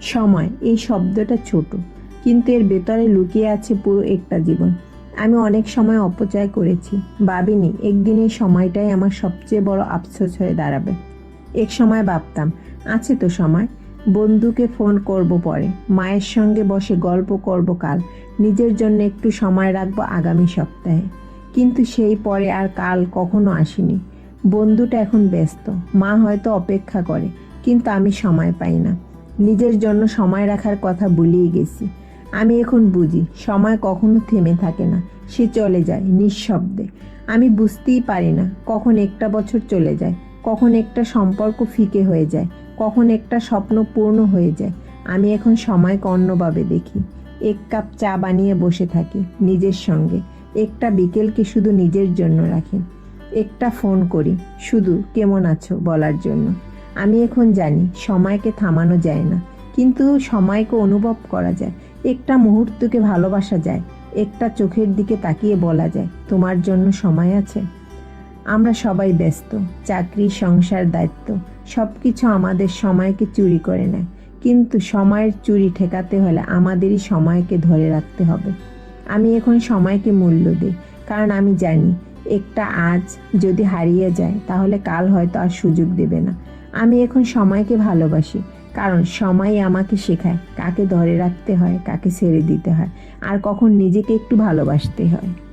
সময়, এই শব্দটা ছোট, কিন্তু এর ভেতরে লুকিয়ে আছে পুরো একটা জীবন। আমি অনেক সময় অপচয় করেছি। ভাবিনি, একদিন এই সময়টাই আমার সবচেয়ে বড় আফসোস হয়ে দাঁড়াবে। এক সময় ভাবতাম, আছে তো সময়। বন্ধুকে ফোন করব পরে, মায়ের সঙ্গে বসে গল্প করব কাল, নিজের জন্য একটু সময় রাখব আগামী সপ্তাহে। কিন্তু সেই পরে আর কাল কখনো আসেনি। বন্ধুটা এখন ব্যস্ত, মা হয়তো অপেক্ষা করে, কিন্তু আমি সময় পাই না। নিজের জন্য সময় রাখার কথা ভুলিয়ে গেছি। আমি এখন বুঝি, সময় কখনো থেমে থাকে না। সে চলে যায় নিঃশব্দে। আমি বুঝতেই পারি না, কখন একটা বছর চলে যায়, কখন একটা সম্পর্ক ফিকে হয়ে যায়, কখন একটা স্বপ্ন পূর্ণ হয়ে যায়। আমি এখন সময়কে অন্যভাবে দেখি। এক কাপ চা বানিয়ে বসে থাকি নিজের সঙ্গে। একটা বিকেলকে শুধু নিজের জন্য রাখি। একটা ফোন করি, শুধু কেমন আছো? বলার জন্য। আমি এখন জানি সময়কে থামানো যায় না। কিন্তু সময়কে অনুভব করা যায়। একটা মুহূর্তকে ভালোবাসা যায়। একটা চোখের দিকে তাকিয়ে বলা যায়, তোমার জন্য সময় আছে? আমরা সবাই ব্যস্ত, চাকরি, সংসার, দায়িত্ব সব কিছু আমাদের সময়কে চুরি করে নেয়। কিন্তু সময়ের চুরি ঠেকাতে হলে আমাদেরই সময়কে ধরে রাখতে হবে। আমি এখন সময়কে মূল্য দিই, কারণ আমি জানি, একটা আজ যদি হারিয়ে যায়, তাহলে কাল হয়তো আর সুযোগ দেবে না। আমি এখন সময়কে ভালোবাসি, কারণ সময় আমাকে শেখায় কাকে ধরে রাখতে হয়, কাকে ছেড়ে দিতে হয়, আর কখন নিজেকে একটু ভালোবাসতে হয়।